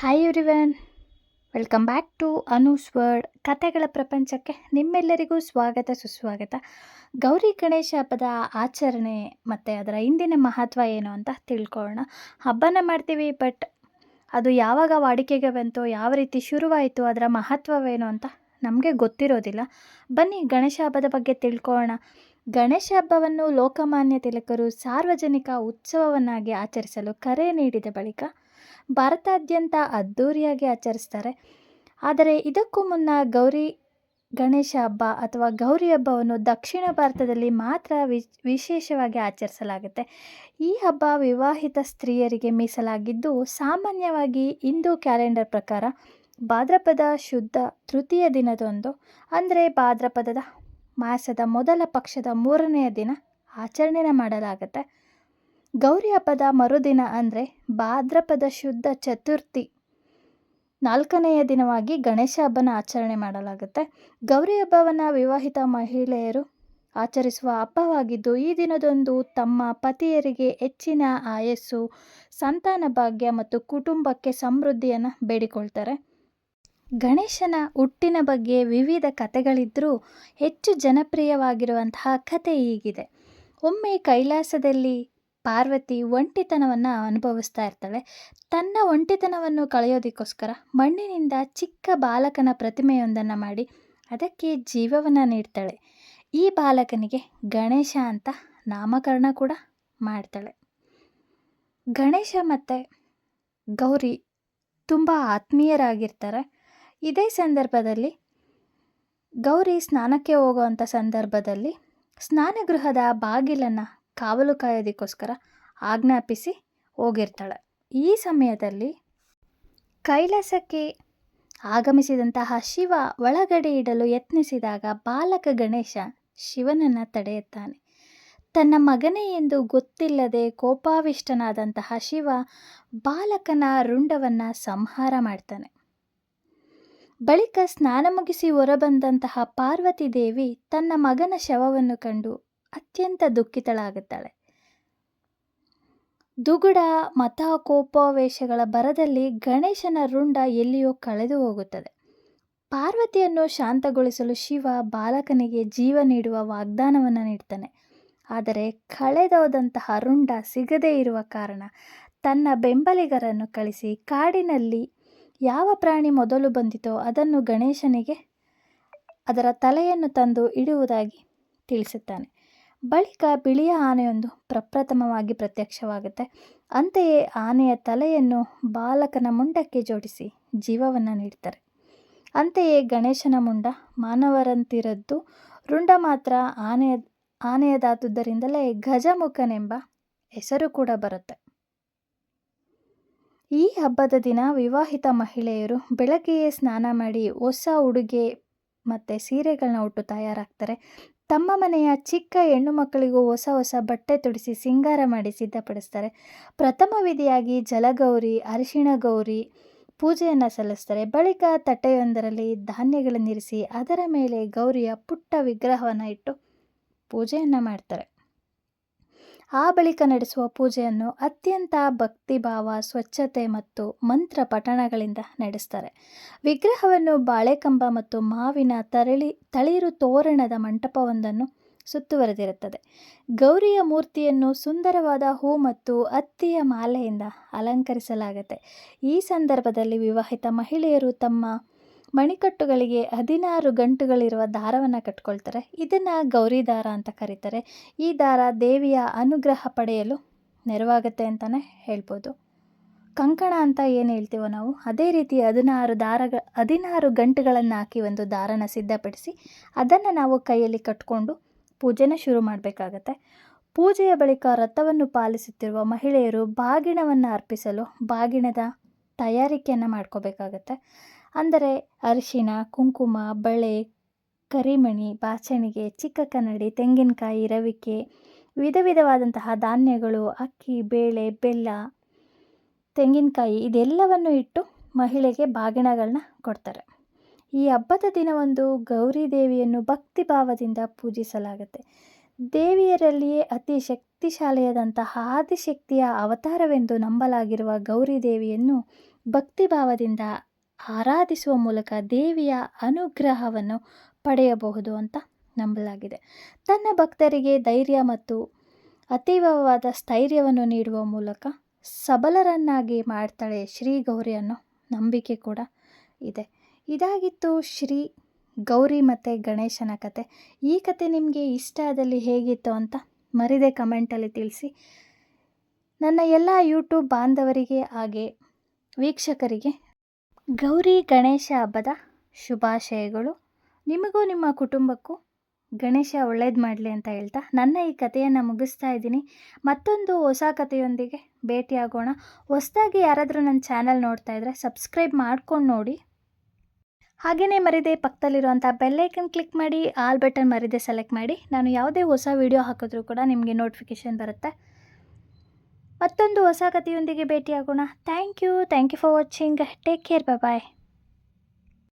Hi everyone welcome back to Anu's world ಕತೆಗಳ ಪ್ರಪಂಚಕ್ಕೆ ನಿಮ್ಮೆಲ್ಲರಿಗೂ ಸ್ವಾಗತ, ಸುಸ್ವಾಗತ. ಗೌರಿ ಗಣೇಶ ಹಬ್ಬದ ಆಚರಣೆ ಮತ್ತು ಅದರ ಹಿಂದಿನ ಮಹತ್ವ ಏನು ಅಂತ ತಿಳ್ಕೊಳ್ಳೋಣ. ಹಬ್ಬನ ಮಾಡ್ತೀವಿ ಬಟ್ ಅದು ಯಾವಾಗ ವಾಡಿಕೆಗೆ ಬಂತು, ಯಾವ ರೀತಿ ಶುರುವಾಯಿತು, ಅದರ ಮಹತ್ವವೇನು ಅಂತ ನಮಗೆ ಗೊತ್ತಿರೋದಿಲ್ಲ. ಬನ್ನಿ ಗಣೇಶ ಹಬ್ಬದ ಬಗ್ಗೆ ತಿಳ್ಕೊಳ್ಳೋಣ. ಗಣೇಶ ಹಬ್ಬವನ್ನು ಲೋಕಮಾನ್ಯ ತಿಲಕರು ಸಾರ್ವಜನಿಕ ಉತ್ಸವವನ್ನಾಗಿ ಆಚರಿಸಲು ಕರೆ ನೀಡಿದ ಬಳಿಕ ಭಾರತಾದ್ಯಂತ ಅದ್ಧೂರಿಯಾಗಿ ಆಚರಿಸ್ತಾರೆ. ಆದರೆ ಇದಕ್ಕೂ ಮುನ್ನ ಗೌರಿ ಗಣೇಶ ಹಬ್ಬ ಅಥವಾ ಗೌರಿ ಹಬ್ಬವನ್ನು ದಕ್ಷಿಣ ಭಾರತದಲ್ಲಿ ಮಾತ್ರ ವಿಶ್, ವಿಶೇಷವಾಗಿ ಆಚರಿಸಲಾಗುತ್ತೆ. ಈ ಹಬ್ಬ ವಿವಾಹಿತ ಸ್ತ್ರೀಯರಿಗೆ ಮೀಸಲಾಗಿದ್ದು ಸಾಮಾನ್ಯವಾಗಿ ಹಿಂದೂ ಕ್ಯಾಲೆಂಡರ್ ಪ್ರಕಾರ ಭಾದ್ರಪದ ಶುದ್ಧ ತೃತೀಯ ದಿನದೊಂದು, ಅಂದರೆ ಭಾದ್ರಪದದ ಮಾಸದ ಮೊದಲ ಪಕ್ಷದ ಮೂರನೆಯ ದಿನ ಆಚರಣೆನ ಮಾಡಲಾಗುತ್ತೆ. ಗೌರಿ ಹಬ್ಬದ ಮರುದಿನ ಅಂದರೆ ಭಾದ್ರಪದ ಶುದ್ಧ ಚತುರ್ಥಿ. ನಾಲ್ಕನೆಯ ದಿನವಾಗಿ ಗಣೇಶ ಹಬ್ಬನ ಆಚರಣೆ ಮಾಡಲಾಗುತ್ತೆ. ಗೌರಿ ಹಬ್ಬವನ್ನು ವಿವಾಹಿತ ಮಹಿಳೆಯರು ಆಚರಿಸುವ ಹಬ್ಬವಾಗಿದ್ದು, ಈ ದಿನದಂದು ತಮ್ಮ ಪತಿಯರಿಗೆ ಹೆಚ್ಚಿನ ಆಯಸ್ಸು, ಸಂತಾನ ಭಾಗ್ಯ ಮತ್ತು ಕುಟುಂಬಕ್ಕೆ ಸಮೃದ್ಧಿಯನ್ನು ಬೇಡಿಕೊಳ್ತಾರೆ. ಗಣೇಶನ ಹುಟ್ಟಿನ ಬಗ್ಗೆ ವಿವಿಧ ಕಥೆಗಳಿದ್ದರೂ ಹೆಚ್ಚು ಜನಪ್ರಿಯವಾಗಿರುವಂತಹ ಕಥೆ ಈಗಿದೆ ಒಮ್ಮೆ ಕೈಲಾಸದಲ್ಲಿ ಪಾರ್ವತಿ ಒಂಟಿತನವನ್ನು ಅನುಭವಿಸ್ತಾ ಇರ್ತಾಳೆ. ತನ್ನ ಒಂಟಿತನವನ್ನು ಕಳೆಯೋದಕ್ಕೋಸ್ಕರ ಮಣ್ಣಿನಿಂದ ಚಿಕ್ಕ ಬಾಲಕನ ಪ್ರತಿಮೆಯೊಂದನ್ನು ಮಾಡಿ ಅದಕ್ಕೆ ಜೀವವನ್ನು ನೀಡ್ತಾಳೆ. ಈ ಬಾಲಕನಿಗೆ ಗಣೇಶ ಅಂತ ನಾಮಕರಣ ಕೂಡ ಮಾಡ್ತಾಳೆ. ಗಣೇಶ ಮತ್ತು ಗೌರಿ ತುಂಬ ಆತ್ಮೀಯರಾಗಿರ್ತಾರೆ. ಇದೇ ಸಂದರ್ಭದಲ್ಲಿ ಗೌರಿ ಸ್ನಾನಕ್ಕೆ ಹೋಗುವಂಥ ಸಂದರ್ಭದಲ್ಲಿ ಸ್ನಾನಗೃಹದ ಬಾಗಿಲನ್ನು ಕಾವಲು ಕಾಯೋದಕ್ಕೋಸ್ಕರ ಆಜ್ಞಾಪಿಸಿ ಹೋಗಿರ್ತಾಳೆ. ಈ ಸಮಯದಲ್ಲಿ ಕೈಲಾಸಕ್ಕೆ ಆಗಮಿಸಿದಂತಹ ಶಿವ ಒಳಗಡೆ ಇಡಲು ಯತ್ನಿಸಿದಾಗ ಬಾಲಕ ಗಣೇಶ ಶಿವನನ್ನು ತಡೆಯುತ್ತಾನೆ. ತನ್ನ ಮಗನೇ ಎಂದು ಗೊತ್ತಿಲ್ಲದೆ ಕೋಪಾವಿಷ್ಟನಾದಂತಹ ಶಿವ ಬಾಲಕನ ರುಂಡವನ್ನು ಸಂಹಾರ ಮಾಡ್ತಾನೆ. ಬಳಿಕ ಸ್ನಾನ ಮುಗಿಸಿ ಹೊರಬಂದಂತಹ ಪಾರ್ವತಿ ದೇವಿ ತನ್ನ ಮಗನ ಶವವನ್ನು ಕಂಡು ಅತ್ಯಂತ ದುಃಖಿತಳಾಗುತ್ತಾಳೆ. ದುಗುಡ ಮತ ಕೋಪಾವೇಶಗಳ ಬರದಲ್ಲಿ ಗಣೇಶನ ರುಂಡ ಎಲ್ಲಿಯೋ ಕಳೆದು ಹೋಗುತ್ತದೆ. ಪಾರ್ವತಿಯನ್ನು ಶಾಂತಗೊಳಿಸಲು ಶಿವ ಬಾಲಕನಿಗೆ ಜೀವ ನೀಡುವ ವಾಗ್ದಾನವನ್ನು ನೀಡ್ತಾನೆ. ಆದರೆ ಕಳೆದೋದಂತಹ ರುಂಡ ಸಿಗದೇ ಇರುವ ಕಾರಣ ತನ್ನ ಬೆಂಬಲಿಗರನ್ನು ಕಳಿಸಿ ಕಾಡಿನಲ್ಲಿ ಯಾವ ಪ್ರಾಣಿ ಮೊದಲು ಬಂದಿತೋ ಅದನ್ನು ಗಣೇಶನಿಗೆ ಅದರ ತಲೆಯನ್ನು ತಂದು ಇಡುವುದಾಗಿ ತಿಳಿಸುತ್ತಾನೆ. ಬಳಿಕ ಬಿಳಿಯ ಆನೆಯೊಂದು ಪ್ರಪ್ರಥಮವಾಗಿ ಪ್ರತ್ಯಕ್ಷವಾಗುತ್ತೆ. ಅಂತೆಯೇ ಆನೆಯ ತಲೆಯನ್ನು ಬಾಲಕನ ಮುಂಡಕ್ಕೆ ಜೋಡಿಸಿ ಜೀವವನ್ನು ನೀಡ್ತಾರೆ. ಅಂತೆಯೇ ಗಣೇಶನ ಮುಂಡ ಮಾನವರಂತಿರದ್ದು. ರುಂಡ ಮಾತ್ರ ಆನೆಯ, ಆನೆಯದಾದುದರಿಂದಲೇ ಗಜಮುಖನೆಂಬ ಹೆಸರು ಕೂಡ ಬರುತ್ತೆ. ಈ ಹಬ್ಬದ ದಿನ ವಿವಾಹಿತ ಮಹಿಳೆಯರು ಬೆಳಗ್ಗೆಯೇ ಸ್ನಾನ ಮಾಡಿ ಹೊಸ ಉಡುಗೆ ಮತ್ತು ಸೀರೆಗಳನ್ನ ಉಟ್ಟು ತಯಾರಾಗ್ತಾರೆ. ತಮ್ಮ ಮನೆಯ ಚಿಕ್ಕ ಹೆಣ್ಣು ಮಕ್ಕಳಿಗೂ ಹೊಸ ಹೊಸ ಬಟ್ಟೆ ತೊಡಿಸಿ ಸಿಂಗಾರ ಮಾಡಿ ಸಿದ್ಧಪಡಿಸ್ತಾರೆ. ಪ್ರಥಮ ವಿಧಿಯಾಗಿ ಜಲಗೌರಿ ಅರಿಶಿಣ ಗೌರಿ ಪೂಜೆಯನ್ನು ಸಲ್ಲಿಸ್ತಾರೆ. ಬಳಿಕ ತಟ್ಟೆಯೊಂದರಲ್ಲಿ ಧಾನ್ಯಗಳನ್ನಿರಿಸಿ ಅದರ ಮೇಲೆ ಗೌರಿಯ ಪುಟ್ಟ ವಿಗ್ರಹವನ್ನು ಇಟ್ಟು ಪೂಜೆಯನ್ನು ಮಾಡ್ತಾರೆ. ಆ ಬಳಿಕ ನಡೆಸುವ ಪೂಜೆಯನ್ನು ಅತ್ಯಂತ ಭಕ್ತಿಭಾವ, ಸ್ವಚ್ಛತೆ ಮತ್ತು ಮಂತ್ರ ಪಠಣಗಳಿಂದ ನಡೆಸ್ತಾರೆ. ವಿಗ್ರಹವನ್ನು ಬಾಳೆಕಂಬ ಮತ್ತು ಮಾವಿನ ತರಳಿ, ತಳಿರು ತೋರಣದ ಮಂಟಪವೊಂದನ್ನು ಸುತ್ತುವರೆದಿರುತ್ತದೆ. ಗೌರಿಯ ಮೂರ್ತಿಯನ್ನು ಸುಂದರವಾದ ಹೂ ಮತ್ತು ಅತ್ತಿಯ ಮಾಲೆಯಿಂದ ಅಲಂಕರಿಸಲಾಗುತ್ತೆ. ಈ ಸಂದರ್ಭದಲ್ಲಿ ವಿವಾಹಿತ ಮಹಿಳೆಯರು ತಮ್ಮ ಮಣಿಕಟ್ಟುಗಳಿಗೆ ಹದಿನಾರು ಗಂಟುಗಳಿರುವ ದಾರವನ್ನು ಕಟ್ಕೊಳ್ತಾರೆ. ಇದನ್ನು ಗೌರಿ ದಾರ ಅಂತ ಕರೀತಾರೆ. ಈ ದಾರ ದೇವಿಯ ಅನುಗ್ರಹ ಪಡೆಯಲು ನೆರವಾಗುತ್ತೆ ಅಂತಲೇ ಹೇಳ್ಬೋದು. ಕಂಕಣ ಅಂತ ಏನು ಹೇಳ್ತೀವೋ ನಾವು, ಅದೇ ರೀತಿ ಹದಿನಾರು ದಾರ ಹದಿನಾರು ಗಂಟುಗಳನ್ನು ಹಾಕಿ ಒಂದು ದಾರನ ಸಿದ್ಧಪಡಿಸಿ ಅದನ್ನು ನಾವು ಕೈಯಲ್ಲಿ ಕಟ್ಕೊಂಡು ಪೂಜೆನ ಶುರು ಮಾಡಬೇಕಾಗತ್ತೆ. ಪೂಜೆಯ ಬಳಿಕ ರಥವನ್ನು ಪಾಲಿಸುತ್ತಿರುವ ಮಹಿಳೆಯರು ಬಾಗಿಣವನ್ನು ಅರ್ಪಿಸಲು ಬಾಗಿಣದ ತಯಾರಿಕೆಯನ್ನು ಮಾಡ್ಕೋಬೇಕಾಗತ್ತೆ. ಅಂದರೆ ಅರಿಶಿಣ, ಕುಂಕುಮ, ಬಳೆ, ಕರಿಮಣಿ, ಬಾಚಣಿಗೆ, ಚಿಕ್ಕ ಕನ್ನಡಿ, ತೆಂಗಿನಕಾಯಿ, ರವಿಕೆ, ವಿಧ ವಿಧವಾದಂತಹ ಧಾನ್ಯಗಳು, ಅಕ್ಕಿ, ಬೇಳೆ, ಬೆಲ್ಲ, ತೆಂಗಿನಕಾಯಿ ಇದೆಲ್ಲವನ್ನು ಇಟ್ಟು ಮಹಿಳೆಗೆ ಬಾಗಿಣಗಳನ್ನ ಕೊಡ್ತಾರೆ. ಈ ಹಬ್ಬದ ದಿನವೊಂದು ಗೌರಿ ದೇವಿಯನ್ನು ಭಕ್ತಿ ಭಾವದಿಂದ ಪೂಜಿಸಲಾಗುತ್ತೆ. ದೇವಿಯರಲ್ಲಿಯೇ ಅತಿ ಶಕ್ತಿಶಾಲಿಯಾದಂತಹ ಆದಿಶಕ್ತಿಯ ಅವತಾರವೆಂದು ನಂಬಲಾಗಿರುವ ಗೌರಿ ದೇವಿಯನ್ನು ಭಕ್ತಿಭಾವದಿಂದ ಆರಾಧಿಸುವ ಮೂಲಕ ದೇವಿಯ ಅನುಗ್ರಹವನ್ನು ಪಡೆಯಬಹುದು ಅಂತ ನಂಬಲಾಗಿದೆ. ತನ್ನ ಭಕ್ತರಿಗೆ ಧೈರ್ಯ ಮತ್ತು ಅತೀವವಾದ ಸ್ಥೈರ್ಯವನ್ನು ನೀಡುವ ಮೂಲಕ ಸಬಲರನ್ನಾಗಿ ಮಾಡ್ತಾಳೆ ಶ್ರೀ ಗೌರಿ ಅನ್ನೋ ನಂಬಿಕೆ ಕೂಡ ಇದೆ. ಇದಾಗಿತ್ತು ಶ್ರೀ ಗೌರಿ ಮತ್ತು ಗಣೇಶನ ಕತೆ. ಈ ಕತೆ ನಿಮಗೆ ಇಷ್ಟ ಆದಲ್ಲಿ ಹೇಗಿತ್ತು ಅಂತ ಮರಿದೆ ಕಮೆಂಟಲ್ಲಿ ತಿಳಿಸಿ. ನನ್ನ ಎಲ್ಲ ಯೂಟ್ಯೂಬ್ ಬಾಂಧವರಿಗೆ ಹಾಗೆ ವೀಕ್ಷಕರಿಗೆ ಗೌರಿ ಗಣೇಶ ಹಬ್ಬದ ಶುಭಾಶಯಗಳು. ನಿಮಗೂ ನಿಮ್ಮ ಕುಟುಂಬಕ್ಕೂ ಗಣೇಶ ಒಳ್ಳೇದು ಮಾಡಲಿ ಅಂತ ಹೇಳ್ತಾ ನನ್ನ ಈ ಕಥೆಯನ್ನು ಮುಗಿಸ್ತಾ ಇದ್ದೀನಿ. ಮತ್ತೊಂದು ಹೊಸ ಕಥೆಯೊಂದಿಗೆ ಭೇಟಿಯಾಗೋಣ. ಹೊಸದಾಗಿ ಯಾರಾದರೂ ನನ್ನ ಚಾನಲ್ ನೋಡ್ತಾ ಇದ್ದರೆ ಸಬ್ಸ್ಕ್ರೈಬ್ ಮಾಡ್ಕೊಂಡು ನೋಡಿ. ಹಾಗೆಯೇ ಮರಿದೆ ಪಕ್ಕದಲ್ಲಿರುವಂಥ ಬೆಲ್ಲೈಕನ್ ಕ್ಲಿಕ್ ಮಾಡಿ, ಆಲ್ ಬಟನ್ ಮರಿದೆ ಸೆಲೆಕ್ಟ್ ಮಾಡಿ. ನಾನು ಯಾವುದೇ ಹೊಸ ವೀಡಿಯೋ ಹಾಕಿದ್ರೂ ಕೂಡ ನಿಮಗೆ ನೋಟಿಫಿಕೇಷನ್ ಬರುತ್ತೆ. ಮತ್ತೊಂದು ಹೊಸ ಕಥೆಯೊಂದಿಗೆ ಭೇಟಿಯಾಗೋಣ. Thank you thank you for watching take care bye